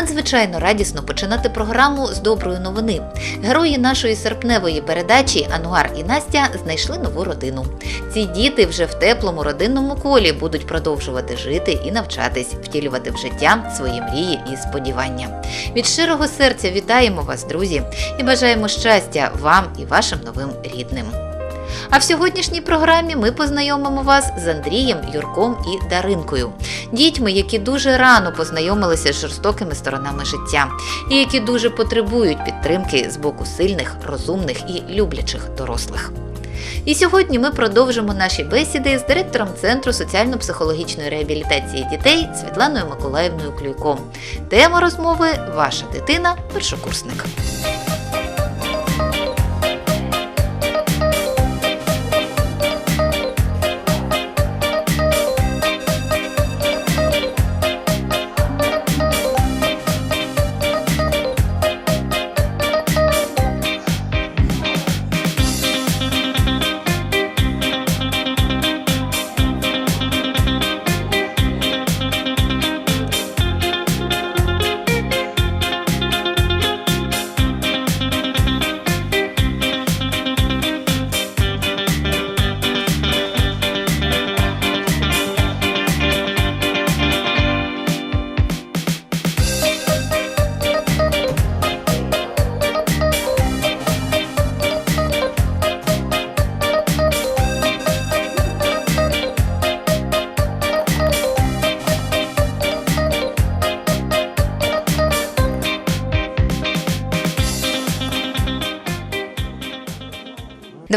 Надзвичайно радісно починати програму з доброї новини. Герої нашої серпневої передачі Ануар і Настя знайшли нову родину. Ці діти вже в теплому родинному колі будуть продовжувати жити і навчатись, втілювати в життя свої мрії і сподівання. Від щирого серця вітаємо вас, друзі, і бажаємо щастя вам і вашим новим рідним. А в сьогоднішній програмі ми познайомимо вас з Андрієм, Юрком і Даринкою, дітьми, які дуже рано познайомилися з жорстокими сторонами життя, і які дуже потребують підтримки з боку сильних, розумних і люблячих дорослих. І сьогодні ми продовжимо наші бесіди з директором Центру соціально-психологічної реабілітації дітей Світланою Миколаївною Клюйко. Тема розмови Ваша дитина першокурсник.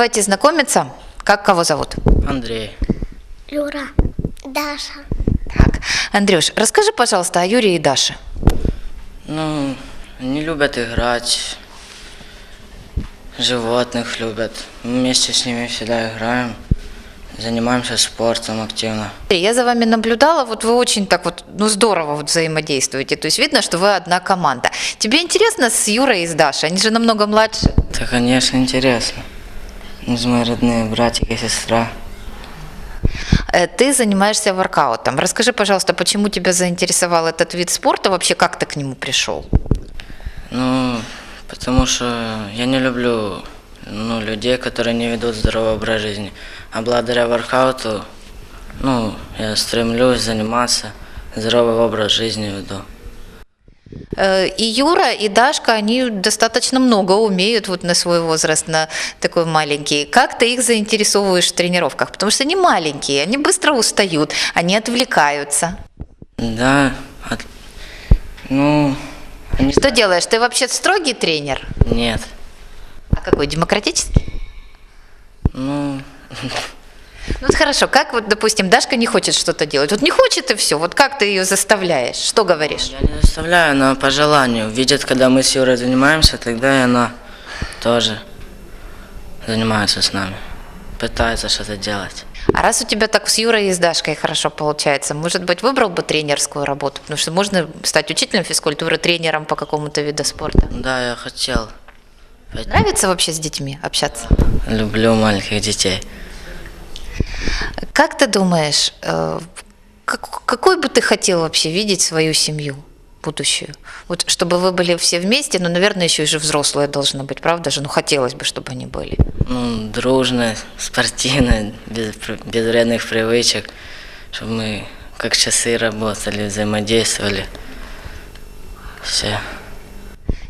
Давайте знакомиться. Как кого зовут? Андрей. Люра, Даша, Так, Андрюш, расскажи, пожалуйста, о Юрии и Даше. Ну, они любят играть, животных любят. Мы вместе с ними всегда играем, занимаемся спортом активно. Я за вами наблюдала, вот вы очень так вот, ну здорово вот взаимодействуете, то есть видно, что вы одна команда. Тебе интересно с Юрой и с Дашей? Они же намного младше. Это, конечно, интересно. Мы же мои родные братик и сестра. Ты занимаешься воркаутом. Расскажи, пожалуйста, почему тебя заинтересовал этот вид спорта, вообще как ты к нему пришел? Ну, потому что я не люблю ну, людей, которые не ведут здоровый образ жизни. А благодаря воркауту, ну, я стремлюсь заниматься, здоровый образ жизни веду. Э, И Юра, и Дашка, они достаточно много умеют вот на свой возраст, на такой маленький. Как ты их заинтересовываешь в тренировках? Потому что они маленькие, они быстро устают, они отвлекаются. Да, от- ну, они... Что делаешь? Ты вообще строгий тренер? Нет, А какой, демократический? ну, Ну вот хорошо, как вот, допустим, Дашка не хочет что-то делать? Вот не хочет и все. Вот как ты ее заставляешь? Что говоришь? я не заставляю, но по желанию. Видят, когда мы с Юрой занимаемся, тогда и она тоже занимается с нами, пытается что-то делать. А раз у тебя так с Юрой и с Дашкой хорошо получается, может быть, выбрал бы тренерскую работу? Потому что можно стать учителем физкультуры, тренером по какому-то виду спорта. Да, я хотел. Нравится вообще с детьми общаться? Люблю маленьких детей. Как ты думаешь, э, как- какой бы ты хотел вообще видеть свою семью будущую? Вот чтобы вы были все вместе, но, наверное, еще и же взрослые должны быть, правда же? Ну, хотелось бы, чтобы они были. Ну, дружно, спортивно, без, без вредных привычек, чтобы мы как часы работали, взаимодействовали. Все.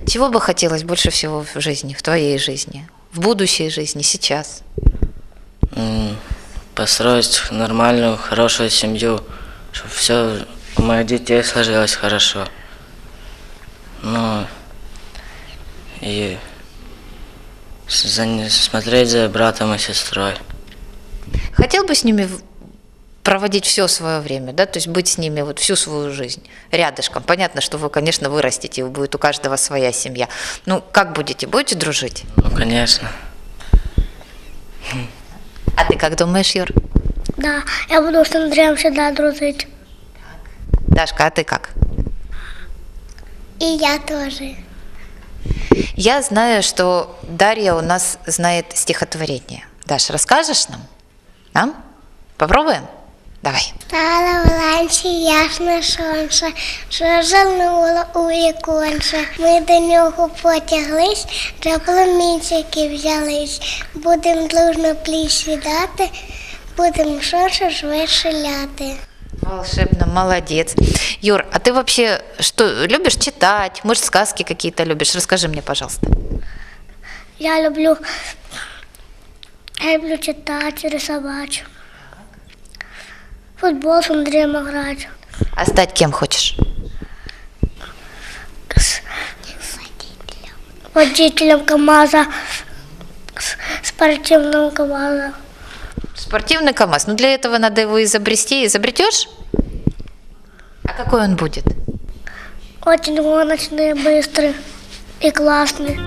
Чего бы хотелось больше всего в жизни, в твоей жизни, в будущей жизни, сейчас? М, Построить нормальную, хорошую семью, чтобы все у моих детей сложилось хорошо. Ну, и за- смотреть за братом и сестрой. Хотел бы с ними проводить все свое время, да, то есть быть с ними вот всю свою жизнь рядышком. Понятно, что вы, конечно, вырастете, будет у каждого своя семья. Ну, как будете? Будете дружить? Ну, конечно. А ты как думаешь, Юр? да, я буду с Андреем всегда дружить. Дашка, а ты как? И я тоже. Я знаю, что Дарья у нас знает стихотворение. Даш, расскажешь нам? Нам? Попробуем? Давай. Стало вранці ясно сонце, що зануло у віконце. Ми до нього потяглись, за промінчики взялись. Будем дружно пліч віддати, будем сонце швидше. Волшебно, молодец. Юр, а ты вообще что, любишь читать? Может, сказки какие-то любишь? Расскажи мне, пожалуйста. Я люблю, я люблю читати, рисувати. Футбол з Андрієм грати. А стать кем хочешь? С водителем КамАЗа, с спортивным КамАЗа. Спортивный КАМАЗ. Ну, для этого надо его изобрести. Изобретешь? А какой он будет? Очень гоночный, быстрый и классный.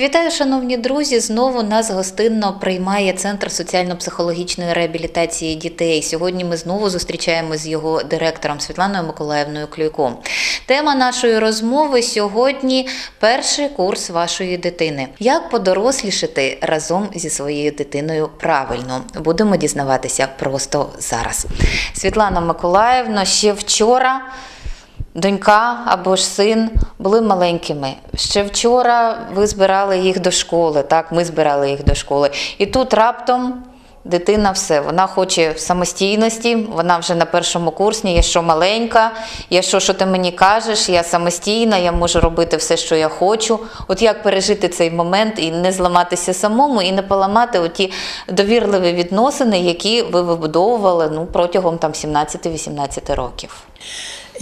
Вітаю, шановні друзі! Знову нас гостинно приймає Центр соціально-психологічної реабілітації дітей. Сьогодні ми знову зустрічаємося з його директором Світланою Миколаївною Клюйко. Тема нашої розмови сьогодні перший курс вашої дитини. Як подорослішати разом зі своєю дитиною правильно? Будемо дізнаватися просто зараз. Світлана Миколаївна ще вчора. Донька або ж син були маленькими. Ще вчора ви збирали їх до школи, так, ми збирали їх до школи. І тут раптом дитина все, вона хоче самостійності, вона вже на першому курсі, я що маленька, я що, що ти мені кажеш, я самостійна, я можу робити все, що я хочу. От як пережити цей момент і не зламатися самому, і не поламати оті довірливі відносини, які ви вибудовували ну, протягом там 17-18 років.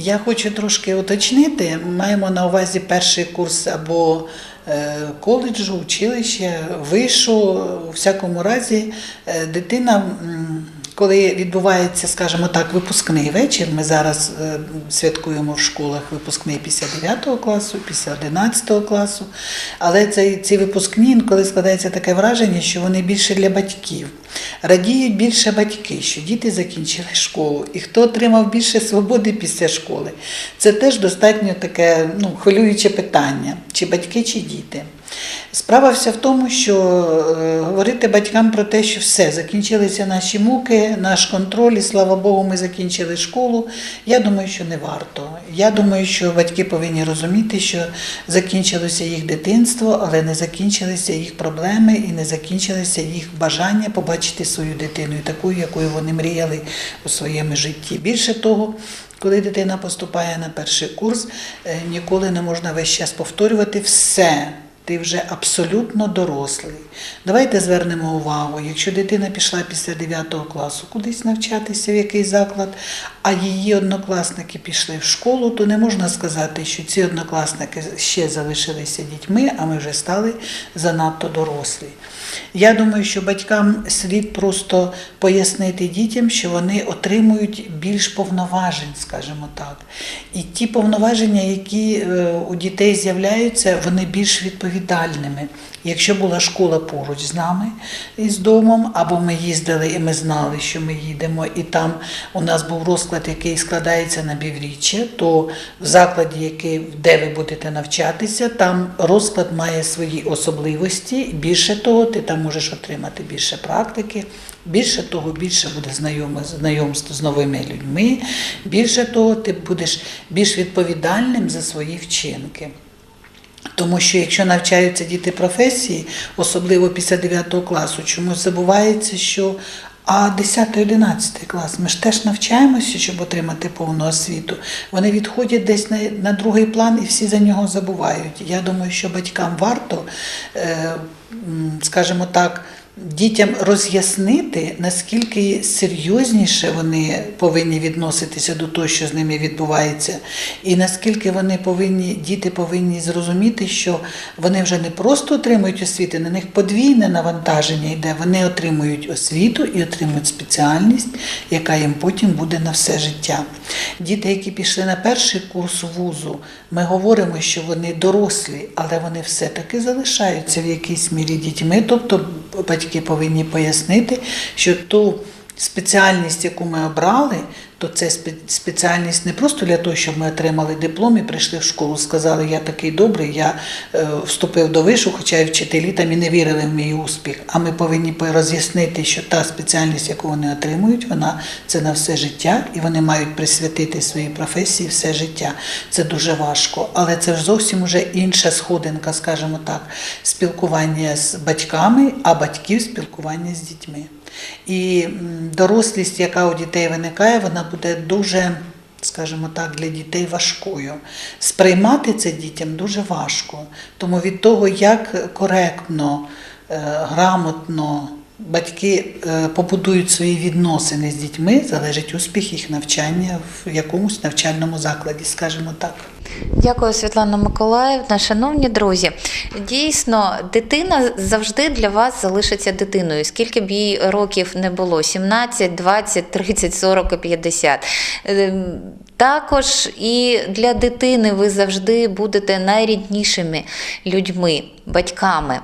Я хочу трошки уточнити. Маємо на увазі перший курс або е, коледжу, училища, вишу. У всякому разі, е, дитина, коли відбувається, скажімо так, випускний вечір, ми зараз е, святкуємо в школах випускний після 9 класу, після 11 класу. Але цей, ці випускні, інколи складається таке враження, що вони більше для батьків. Радіють більше батьки, що діти закінчили школу, і хто отримав більше свободи після школи. Це теж достатньо таке ну, хвилююче питання, чи батьки, чи діти. Справа вся в тому, що е, говорити батькам про те, що все, закінчилися наші муки, наш контроль, і слава Богу, ми закінчили школу. Я думаю, що не варто. Я думаю, що батьки повинні розуміти, що закінчилося їх дитинство, але не закінчилися їх проблеми і не закінчилося їх бажання побачити свою дитину, такою, якою вони мріяли у своєму житті. Більше того, коли дитина поступає на перший курс, е, ніколи не можна весь час повторювати все. Ти вже абсолютно дорослий. Давайте звернемо увагу, якщо дитина пішла після 9 класу кудись навчатися в якийсь заклад, а її однокласники пішли в школу, то не можна сказати, що ці однокласники ще залишилися дітьми, а ми вже стали занадто дорослі. Я думаю, що батькам слід просто пояснити дітям, що вони отримують більш повноважень, скажімо так. І ті повноваження, які е, у дітей з'являються, вони більш відповідальними. Якщо була школа поруч з нами із домом, або ми їздили і ми знали, що ми їдемо, і там у нас був розклад, який складається на півріччя, то в закладі, який, де ви будете навчатися, там розклад має свої особливості. Більше того, ти там можеш отримати більше практики, більше того, більше буде знайомство з новими людьми, більше того, ти будеш більш відповідальним за свої вчинки. Тому що якщо навчаються діти професії, особливо після 9 класу, чомусь забувається, що А 10-11 клас ми ж теж навчаємося, щоб отримати повну освіту. Вони відходять десь на, на другий план і всі за нього забувають. Я думаю, що батькам варто, е, скажімо так, дітям роз'яснити, наскільки серйозніше вони повинні відноситися до того, що з ними відбувається, і наскільки вони повинні, діти повинні зрозуміти, що вони вже не просто отримують освіту, на них подвійне навантаження йде. Вони отримують освіту і отримують спеціальність, яка їм потім буде на все життя. Діти, які пішли на перший курс вузу, ми говоримо, що вони дорослі, але вони все-таки залишаються в якійсь мірі дітьми. Тобто батьки повинні пояснити, що ту спеціальність, яку ми обрали, то це спеціальність не просто для того, щоб ми отримали диплом і прийшли в школу, сказали, я такий добрий, я е, вступив до вишу, хоча і вчителі там і не вірили в мій успіх. А ми повинні роз'яснити, що та спеціальність, яку вони отримують, вона це на все життя, і вони мають присвятити своїй професії все життя. Це дуже важко, але це ж зовсім уже інша сходинка, скажімо так, спілкування з батьками, а батьків спілкування з дітьми. І дорослість, яка у дітей виникає, вона буде дуже, скажімо так, для дітей важкою. Сприймати це дітям дуже важко. Тому від того, як коректно, е, грамотно батьки е, побудують свої відносини з дітьми, залежить успіх їх навчання в якомусь навчальному закладі, скажімо так. Дякую, Світлана Миколаївна. Шановні друзі, дійсно, дитина завжди для вас залишиться дитиною, скільки б їй років не було: 17, 20, 30, 40 і 50. Ем, Також і для дитини ви завжди будете найріднішими людьми, батьками.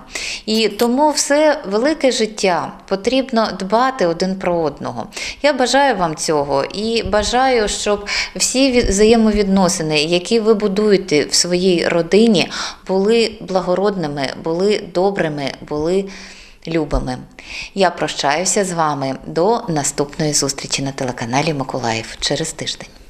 І тому все велике життя потрібно дбати один про одного. Я бажаю вам цього і бажаю, щоб всі взаємовідносини, які будуєте в своїй родині, були благородними, були добрими, були любими. Я прощаюся з вами до наступної зустрічі на телеканалі Миколаїв через тиждень.